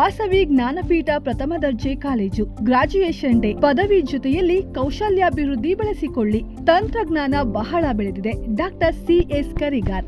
ವಾಸವಿ ಜ್ಞಾನಪೀಠ ಪ್ರಥಮ ದರ್ಜೆ college. Graduation day ಪದವಿ ಜೊತೆಯಲ್ಲಿ ಕೌಶಲ್ಯಾಭಿವೃದ್ಧಿ ಬೆಳೆಸಿಕೊಳ್ಳಿ. ತಂತ್ರಜ್ಞಾನ ಬಹಳ ಬೆಳೆದಿದೆ. ಡಾಕ್ಟರ್ ಸಿಎಸ್ ಕರಿಗಾರ್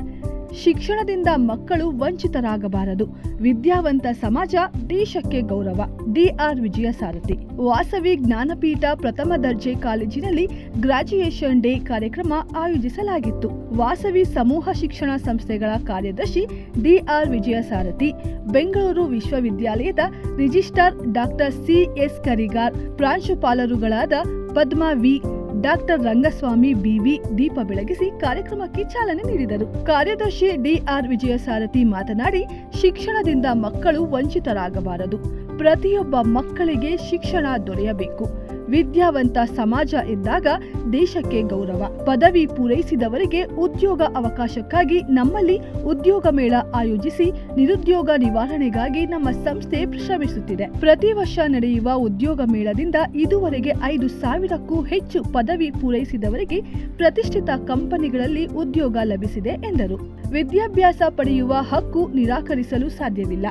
ಶಿಕ್ಷಣದಿಂದ ಮಕ್ಕಳು ವಂಚಿತರಾಗಬಾರದು. ವಿದ್ಯಾವಂತ ಸಮಾಜ ದೇಶಕ್ಕೆ ಗೌರವ. D R Vijaya Sarathi. Vasavi Jnanapeetha ಪ್ರಥಮ ದರ್ಜೆ ಕಾಲೇಜಿನಲ್ಲಿ ಗ್ರಾಜ್ಯುಯೇಷನ್ ಡೇ ಕಾರ್ಯಕ್ರಮ ಆಯೋಜಿಸಲಾಗಿತ್ತು. ವಾಸವಿ ಸಮೂಹ ಶಿಕ್ಷಣ ಸಂಸ್ಥೆಗಳ ಕಾರ್ಯದರ್ಶಿ ಡಿಆರ್ ವಿಜಯ ಸಾರಥಿ, ಬೆಂಗಳೂರು ವಿಶ್ವವಿದ್ಯಾಲಯದ registrar doctor C S Karigar, ಪ್ರಾಂಶುಪಾಲರುಗಳಾದ Padma V, doctor Rangaswamy B V ದೀಪ ಬೆಳಗಿಸಿ ಕಾರ್ಯಕ್ರಮಕ್ಕೆ ಚಾಲನೆ ನೀಡಿದರು. ಕಾರ್ಯದರ್ಶಿ ಡಿಆರ್ ವಿಜಯ ಸಾರಥಿ ಮಾತನಾಡಿ, ಶಿಕ್ಷಣದಿಂದ ಮಕ್ಕಳು ವಂಚಿತರಾಗಬಾರದು. ಪ್ರತಿಯೊಬ್ಬ ಮಕ್ಕಳಿಗೆ ಶಿಕ್ಷಣ ದೊರೆಯಬೇಕು. ವಿದ್ಯಾವಂತ ಸಮಾಜ ಇದ್ದಾಗ ದೇಶಕ್ಕೆ ಗೌರವ. ಪದವಿ ಪೂರೈಸಿದವರಿಗೆ ಉದ್ಯೋಗ ಅವಕಾಶಕ್ಕಾಗಿ ನಮ್ಮಲ್ಲಿ ಉದ್ಯೋಗ ಮೇಳ ಆಯೋಜಿಸಿ ನಿರುದ್ಯೋಗ ನಿವಾರಣೆಗಾಗಿ ನಮ್ಮ ಸಂಸ್ಥೆ ಶ್ರಮಿಸುತ್ತಿದೆ. ಪ್ರತಿ ವರ್ಷ ನಡೆಯುವ ಉದ್ಯೋಗ ಮೇಳದಿಂದ ಇದುವರೆಗೆ ಐದು ಸಾವಿರಕ್ಕೂ ಹೆಚ್ಚು ಪದವಿ ಪೂರೈಸಿದವರಿಗೆ ಪ್ರತಿಷ್ಠಿತ ಕಂಪನಿಗಳಲ್ಲಿ ಉದ್ಯೋಗ ಲಭಿಸಿದೆ ಎಂದರು. ವಿದ್ಯಾಭ್ಯಾಸ ಪಡೆಯುವ ಹಕ್ಕು ನಿರಾಕರಿಸಲು ಸಾಧ್ಯವಿಲ್ಲ.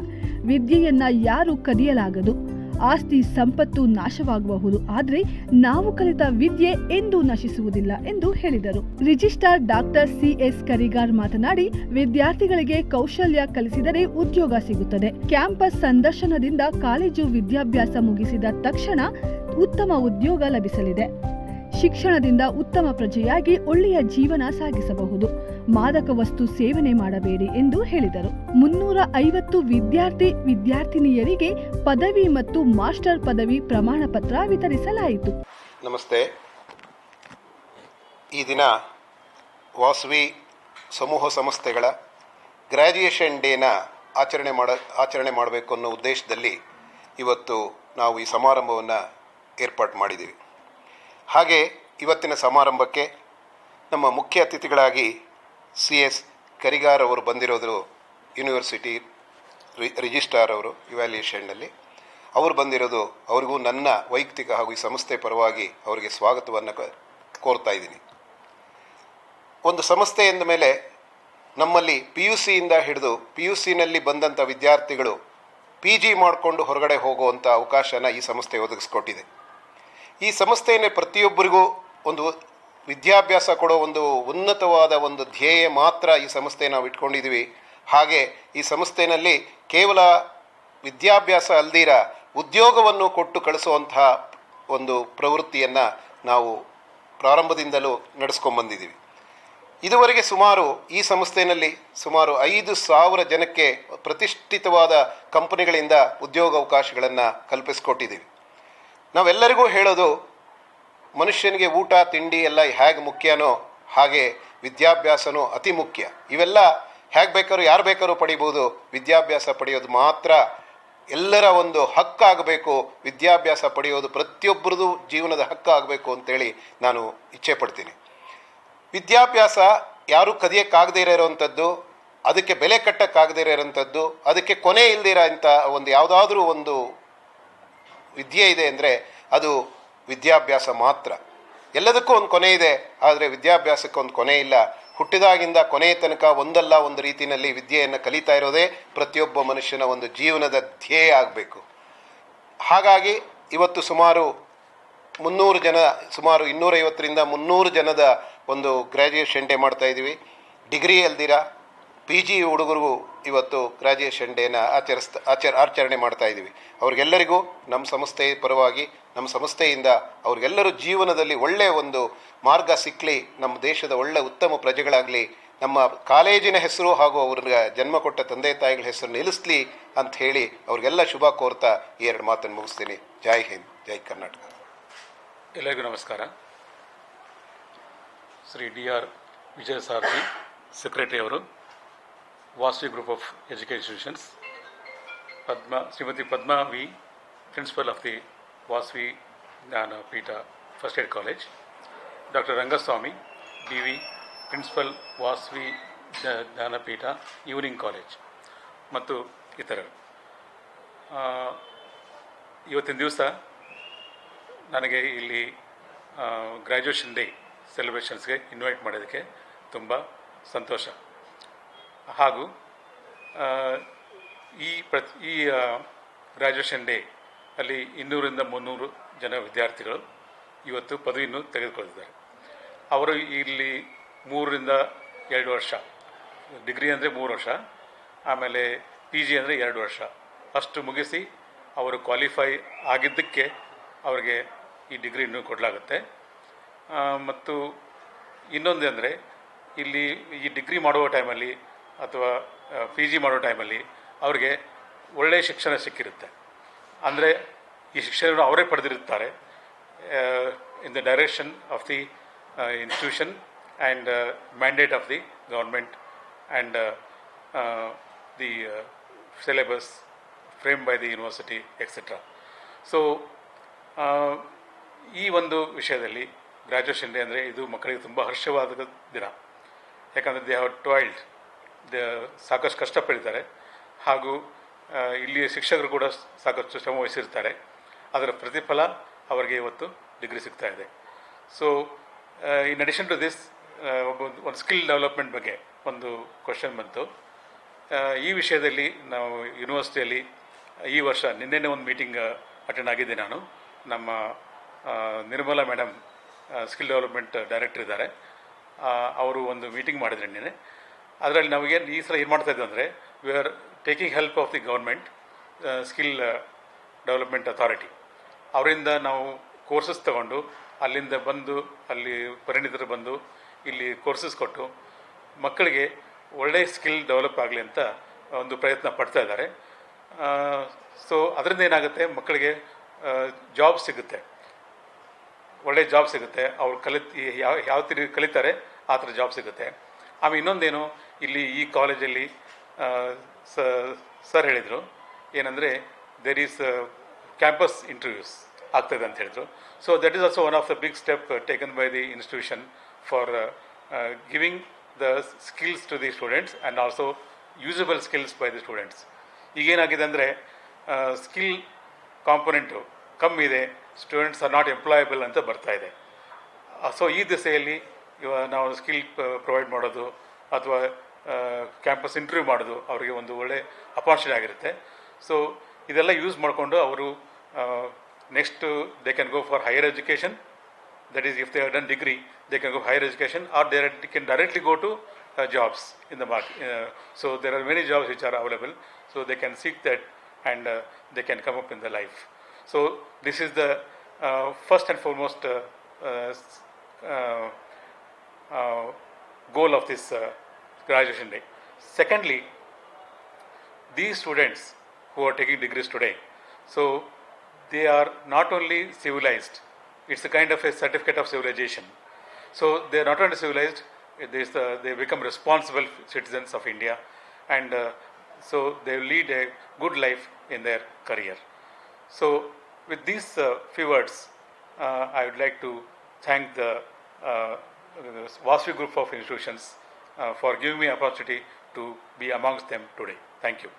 ವಿದ್ಯೆಯನ್ನ ಯಾರು ಕದಿಯಲಾಗದು? ಆಸ್ತಿ ಸಂಪತ್ತು ನಾಶವಾಗಬಹುದು. ಆದರೆ ನಾವು ಕಲಿತ ವಿದ್ಯೆ ಎಂದೂ ನಶಿಸುವುದಿಲ್ಲ ಎಂದು ಹೇಳಿದರು. ರಿಜಿಸ್ಟ್ರಾರ್ ಡಾಕ್ಟರ್ ಸಿಎಸ್ ಕರಿಗಾರ್ ಮಾತನಾಡಿ, ವಿದ್ಯಾರ್ಥಿಗಳಿಗೆ ಕೌಶಲ್ಯ ಕಲಿಸಿದರೆ ಉದ್ಯೋಗ ಸಿಗುತ್ತದೆ. ಕ್ಯಾಂಪಸ್ ಸಂದರ್ಶನದಿಂದ ಕಾಲೇಜು ವಿದ್ಯಾಭ್ಯಾಸ ಮುಗಿಸಿದ ತಕ್ಷಣ ಉತ್ತಮ ಉದ್ಯೋಗ ಲಭಿಸಲಿದೆ. ಶಿಕ್ಷಣದಿಂದ ಉತ್ತಮ ಪ್ರಜೆಯಾಗಿ ಒಳ್ಳೆಯ ಜೀವನ ಸಾಗಿಸಬಹುದು. ಮಾದಕ ವಸ್ತು ಸೇವನೆ ಮಾಡಬೇಡಿ ಎಂದು ಹೇಳಿದರು. ಮುನ್ನೂರ ಐವತ್ತು ವಿದ್ಯಾರ್ಥಿ ವಿದ್ಯಾರ್ಥಿನಿಯರಿಗೆ ಪದವಿ ಮತ್ತು ಮಾಸ್ಟರ್ ಪದವಿ ಪ್ರಮಾಣ ಪತ್ರ ವಿತರಿಸಲಾಯಿತು. ನಮಸ್ತೆ. ಈ ದಿನ ವಾಸವಿ ಸಮೂಹ ಸಂಸ್ಥೆಗಳ ಗ್ರ್ಯಾಜುಯೇಷನ್ ಡೇನ ಆಚರಣೆ ಮಾಡ, ಆಚರಣೆ ಮಾಡಬೇಕು ಅನ್ನೋ ಉದ್ದೇಶದಲ್ಲಿ ಇವತ್ತು ನಾವು ಈ ಸಮಾರಂಭವನ್ನು ಏರ್ಪಾಡು ಮಾಡಿದ್ದೀವಿ. ಹಾಗೆ ಇವತ್ತಿನ ಸಮಾರಂಭಕ್ಕೆ ನಮ್ಮ ಮುಖ್ಯ ಅತಿಥಿಗಳಾಗಿ ಸಿ ಎಸ್ ಕರಿಗಾರ್ ಅವರು ಬಂದಿರೋದು ಯೂನಿವರ್ಸಿಟಿ ರಿ, ರಿಜಿಸ್ಟ್ರಾರ್ ಅವರು ಇವ್ಯಾಲ್ಯೂಯೇಷನ್ನಲ್ಲಿ ಅವರು ಬಂದಿರೋದು ಅವರಿಗೂ ನನ್ನ ವೈಯಕ್ತಿಕ ಹಾಗೂ ಈ ಸಂಸ್ಥೆ ಪರವಾಗಿ ಅವರಿಗೆ ಸ್ವಾಗತವನ್ನು ಕೋರ್ತಾ ಇದ್ದೀನಿ. ಒಂದು ಸಂಸ್ಥೆ ಎಂದ ಮೇಲೆ ನಮ್ಮಲ್ಲಿ ಪಿ ಯು ಸಿಯಿಂದ ಹಿಡಿದು ಪಿ ಯು ಸಿನಲ್ಲಿ ಬಂದಂಥ ವಿದ್ಯಾರ್ಥಿಗಳು ಪಿ ಜಿ ಮಾಡಿಕೊಂಡು ಹೊರಗಡೆ ಹೋಗುವಂಥ ಅವಕಾಶನ ಈ ಸಂಸ್ಥೆ ಒದಗಿಸ್ಕೊಟ್ಟಿದೆ. ಈ ಸಂಸ್ಥೆಯನ್ನೇ ಪ್ರತಿಯೊಬ್ಬರಿಗೂ ಒಂದು ವಿದ್ಯಾಭ್ಯಾಸ ಕೊಡೋ ಒಂದು ಉನ್ನತವಾದ ಒಂದು ಧ್ಯೇಯ ಮಾತ್ರ ಈ ಸಂಸ್ಥೆ ನಾವು ಇಟ್ಕೊಂಡಿದ್ದೀವಿ. ಹಾಗೆ ಈ ಸಂಸ್ಥೆಯಲ್ಲಿ ಕೇವಲ ವಿದ್ಯಾಭ್ಯಾಸ ಅಲ್ದಿರ ಉದ್ಯೋಗವನ್ನು ಕೊಟ್ಟು ಕಳಿಸುವಂತಹ ಒಂದು ಪ್ರವೃತ್ತಿಯನ್ನು ನಾವು ಪ್ರಾರಂಭದಿಂದಲೂ ನಡೆಸ್ಕೊಂಬಂದಿದ್ದೀವಿ ಇದುವರೆಗೆ ಸುಮಾರು ಈ ಸಂಸ್ಥೆಯಲ್ಲಿ ಸುಮಾರು ಐದು ಸಾವಿರ ಜನಕ್ಕೆ ಪ್ರತಿಷ್ಠಿತವಾದ ಕಂಪನಿಗಳಿಂದ ಉದ್ಯೋಗಾವಕಾಶಗಳನ್ನು ಕಲ್ಪಿಸಿಕೊಟ್ಟಿದ್ದೀವಿ. ನಾವೆಲ್ಲರಿಗೂ ಹೇಳೋದು, ಮನುಷ್ಯನಿಗೆ ಊಟ, ತಿಂಡಿ ಎಲ್ಲ ಹೇಗೆ ಮುಖ್ಯನೋ ಹಾಗೆ ವಿದ್ಯಾಭ್ಯಾಸನೂ ಅತಿ ಮುಖ್ಯ. ಇವೆಲ್ಲ ಹೇಗೆ ಬೇಕಾದ್ರೂ, ಯಾರು ಬೇಕಾದ್ರೂ ಪಡಿಬೋದು. ವಿದ್ಯಾಭ್ಯಾಸ ಪಡೆಯೋದು ಮಾತ್ರ ಎಲ್ಲರ ಒಂದು ಹಕ್ಕಾಗಬೇಕು ವಿದ್ಯಾಭ್ಯಾಸ ಪಡೆಯೋದು ಪ್ರತಿಯೊಬ್ಬರದು ಜೀವನದ ಹಕ್ಕಾಗಬೇಕು ಅಂತೇಳಿ ನಾನು ಇಚ್ಛೆ ಪಡ್ತೀನಿ. ವಿದ್ಯಾಭ್ಯಾಸ ಯಾರೂ ಕದಿಯೋಕ್ಕಾಗದೇ ಇರೋವಂಥದ್ದು ಅದಕ್ಕೆ ಬೆಲೆ ಕಟ್ಟಕ್ಕಾಗದೇ ಇರೋವಂಥದ್ದು ಅದಕ್ಕೆ ಕೊನೆ ಇಲ್ಲದಿರೋ ಅಂತ ಒಂದು ಯಾವುದಾದ್ರೂ ಒಂದು ವಿದ್ಯೆ ಇದೆ ಅಂದರೆ ಅದು ವಿದ್ಯಾಭ್ಯಾಸ ಮಾತ್ರ. ಎಲ್ಲದಕ್ಕೂ ಒಂದು ಕೊನೆ ಇದೆ, ಆದರೆ ವಿದ್ಯಾಭ್ಯಾಸಕ್ಕೆ ಒಂದು ಕೊನೆ ಇಲ್ಲ. ಹುಟ್ಟಿದಾಗಿಂದ ಕೊನೆಯ ತನಕ ಒಂದಲ್ಲ ಒಂದು ರೀತಿಯಲ್ಲಿ ವಿದ್ಯೆಯನ್ನು ಕಲಿತಾ ಇರೋದೇ ಪ್ರತಿಯೊಬ್ಬ ಮನುಷ್ಯನ ಒಂದು ಜೀವನದ ಧ್ಯೇಯ ಆಗಬೇಕು. ಹಾಗಾಗಿ ಇವತ್ತು ಸುಮಾರು ಮುನ್ನೂರು ಜನ, ಸುಮಾರು ಇನ್ನೂರೈವತ್ತರಿಂದ ಮುನ್ನೂರು ಜನದ ಒಂದು ಗ್ರ್ಯಾಜುಯೇಷನ್ ಡೇ ಮಾಡ್ತಾ ಇದ್ದೀವಿ ಡಿಗ್ರಿ ಅಲ್ದಿರ ಪಿ ಜಿ ಹುಡುಗರಿಗೂ ಇವತ್ತು ಗ್ರ್ಯಾಜುಯೇಷನ್ ಡೇನ ಆಚರಿಸ್ತಾ, ಆಚರ, ಆಚರಣೆ ಮಾಡ್ತಾ ಇದ್ದೀವಿ. ಅವ್ರಿಗೆಲ್ಲರಿಗೂ ನಮ್ಮ ಸಂಸ್ಥೆ ಪರವಾಗಿ ನಮ್ಮ ಸಂಸ್ಥೆಯಿಂದ ಅವ್ರಿಗೆಲ್ಲರೂ ಜೀವನದಲ್ಲಿ ಒಳ್ಳೆಯ ಒಂದು ಮಾರ್ಗ ಸಿಕ್ಕಲಿ ನಮ್ಮ ದೇಶದ ಒಳ್ಳೆ ಉತ್ತಮ ಪ್ರಜೆಗಳಾಗಲಿ, ನಮ್ಮ ಕಾಲೇಜಿನ ಹೆಸರು ಹಾಗೂ ಅವ್ರಿಗೆ ಜನ್ಮ ಕೊಟ್ಟ ತಂದೆ ತಾಯಿಗಳ ಹೆಸರು ನಿಲ್ಲಿಸ್ಲಿ ಅಂತ ಹೇಳಿ ಅವ್ರಿಗೆಲ್ಲ ಶುಭ ಕೋರ್ತಾ ಈ ಎರಡು ಮಾತನ್ನು ಮುಗಿಸ್ತೀನಿ. ಜೈ ಹಿಂದ್, ಜೈ ಕರ್ನಾಟಕ. ಎಲ್ಲರಿಗೂ ನಮಸ್ಕಾರ. Shri D R Vijaya Sarathi secretary ಅವರು. Vasavi group of education institutions. Padma, Shrimati Padma V, principal of the Vasavi Jnanapeetha first aid college. Doctor Rangaswamy, D V, principal Vasavi ಜ್ಞ- Jnanapeetha evening college ಮತ್ತು ಇತರರು. ಇವತ್ತಿನ ದಿವಸ ನನಗೆ ಇಲ್ಲಿ graduation day ಸೆಲೆಬ್ರೇಷನ್ಸ್ಗೆ invite ಮಾಡೋದಕ್ಕೆ ತುಂಬ ಸಂತೋಷ. ಹಾಗೂ ಈ ಪ್ರತಿ, ಈ ಗ್ರ್ಯಾಜುಯೇಷನ್ ಡೇ ಅಲ್ಲಿ ಇನ್ನೂರಿಂದ ಮುನ್ನೂರು ಜನ ವಿದ್ಯಾರ್ಥಿಗಳು ಇವತ್ತು ಪದವಿಯನ್ನು ತೆಗೆದುಕೊಳ್ತಿದ್ದಾರೆ ಅವರು ಇಲ್ಲಿ ಮೂರರಿಂದ ಎರಡು ವರ್ಷ, ಡಿಗ್ರಿ ಅಂದರೆ ಮೂರು ವರ್ಷ, ಆಮೇಲೆ ಪಿ ಜಿ ಅಂದರೆ ಎರಡು ವರ್ಷ. ಅಷ್ಟು ಮುಗಿಸಿ ಅವರು ಕ್ವಾಲಿಫೈ ಆಗಿದ್ದಕ್ಕೆ ಅವರಿಗೆ ಈ ಡಿಗ್ರಿಯನ್ನು ಕೊಡಲಾಗುತ್ತೆ. ಮತ್ತು ಇನ್ನೊಂದು ಅಂದರೆ ಇಲ್ಲಿ ಈ ಡಿಗ್ರಿ ಮಾಡುವ ಟೈಮಲ್ಲಿ ಅಥವಾ ಪಿ ಜಿ ಮಾಡೋ ಟೈಮಲ್ಲಿ ಅವ್ರಿಗೆ ಒಳ್ಳೆಯ ಶಿಕ್ಷಣ ಸಿಕ್ಕಿರುತ್ತೆ. ಅಂದರೆ ಈ ಶಿಕ್ಷಣವನ್ನು ಅವರೇ ಪಡೆದಿರುತ್ತಾರೆ. In the direction of the institution and mandate of the government and the syllabus frame by the university etcetera so ಈ ಒಂದು ವಿಷಯದಲ್ಲಿ ಗ್ರ್ಯಾಜುಯೇಷನ್ ಡೇ ಅಂದರೆ ಇದು ಮಕ್ಕಳಿಗೆ ತುಂಬ ಹರ್ಷವಾದ ದಿನ. ಯಾಕಂದರೆ ದೇ ಹ್ಯಾವ್ ಟ್ವಾಯ್ಲ್ಡ್ ದ ಸಾಕಷ್ಟು ಕಷ್ಟಪಡಿದ್ದಾರೆ. ಹಾಗೂ ಇಲ್ಲಿಯ ಶಿಕ್ಷಕರು ಕೂಡ ಸಾಕಷ್ಟು ಶ್ರಮ ವಹಿಸಿರ್ತಾರೆ. ಅದರ ಪ್ರತಿಫಲ ಅವರಿಗೆ ಇವತ್ತು ಡಿಗ್ರಿ ಸಿಗ್ತಾ ಇದೆ. So in addition to this ಒಬ್ಬ ಒಂದು ಸ್ಕಿಲ್ ಡೆವಲಪ್ಮೆಂಟ್ ಬಗ್ಗೆ ಒಂದು ಕ್ವಶನ್ ಬಂತು. ಈ ವಿಷಯದಲ್ಲಿ ನಾವು ಯೂನಿವರ್ಸಿಟಿಯಲ್ಲಿ ಈ ವರ್ಷ ನಿನ್ನೆನೇ ಒಂದು ಮೀಟಿಂಗ್ ಅಟೆಂಡ್ ಆಗಿದ್ದೆ ನಾನು. ನಮ್ಮ Nirmala madam skill development director ಇದ್ದಾರೆ. ಅವರು ಒಂದು ಮೀಟಿಂಗ್ ಮಾಡಿದ್ರೆ ನಿನ್ನೆ. ಅದರಲ್ಲಿ ನಮಗೆ ಈ ಸಲ ಏನು ಮಾಡ್ತಾ ಇದ್ದೀವಿ ಅಂದರೆ we are taking help of the government skill development authority ಅವರಿಂದ ನಾವು ಕೋರ್ಸಸ್ ತಗೊಂಡು, ಅಲ್ಲಿಂದ ಬಂದು, ಅಲ್ಲಿ ಪರಿಣಿತರು ಬಂದು, ಇಲ್ಲಿ ಕೋರ್ಸಸ್ ಕೊಟ್ಟು, ಮಕ್ಕಳಿಗೆ ಒಳ್ಳೆಯ ಸ್ಕಿಲ್ ಡೆವಲಪ್ ಆಗಲಿ ಅಂತ ಒಂದು ಪ್ರಯತ್ನ ಪಡ್ತಾ ಇದ್ದಾರೆ. ಸೊ ಅದರಿಂದ ಏನಾಗುತ್ತೆ, ಮಕ್ಕಳಿಗೆ ಜಾಬ್ ಸಿಗುತ್ತೆ. ಒಳ್ಳೆಯ ಜಾಬ್ ಸಿಗುತ್ತೆ. ಅವ್ರು ಕಲಿತ ಯಾವ ಯಾವ ತಿರುಗಿ ಕಲಿತಾರೆ, ಆ ಥರ ಜಾಬ್ ಸಿಗುತ್ತೆ. ಆಮೇಲೆ ಇನ್ನೊಂದೇನು ಇಲ್ಲಿ ಈ ಕಾಲೇಜಲ್ಲಿ ಸರ್ ಹೇಳಿದರು, ಏನಂದರೆ ದೇರ್ ಈಸ್ ಕ್ಯಾಂಪಸ್ ಇಂಟರ್ವ್ಯೂಸ್ ಆಗ್ತದೆ ಅಂತ ಹೇಳಿದ್ರು. So that is also one of the big step taken by the institution for giving the skills to the students and also usable skills by the students ಈಗೇನಾಗಿದೆ ಅಂದರೆ skill component ಕಮ್ಮಿ ಇದೆ students R not employable ಅಂತ ಬರ್ತಾ ಇದೆ. So ಈ ದಿಸೆಯಲ್ಲಿ ಇವ ನಾವು ಸ್ಕಿಲ್ ಪ್ರೊವೈಡ್ ಮಾಡೋದು ಅಥವಾ ಕ್ಯಾಂಪಸ್ ಇಂಟರ್ವ್ಯೂ ಮಾಡೋದು ಅವರಿಗೆ ಒಂದು ಒಳ್ಳೆ ಅಪಾರ್ಚುನಿಟಿ ಆಗಿರುತ್ತೆ. ಸೊ ಇದೆಲ್ಲ ಯೂಸ್ ಮಾಡಿಕೊಂಡು ಅವರು next they can go for higher education that is if they done degree they can go higher education or they can directly go to jobs in the mark so there are many jobs which are available so they can seek that and they can come up in the life so this is the first and foremost goal of this uh, uh, uh, uh, uh, graduation day secondly these students who are taking degrees today, so they are not only civilized, it's a kind of a certificate of civilization. So they are not only civilized, they, they become responsible citizens of India and uh, so they lead a good life in their career. So with these uh, few words, uh, I would like to thank the uh, Vasvi group of institutions uh, Uh, for giving me opportunity to be amongst them today. Thank you.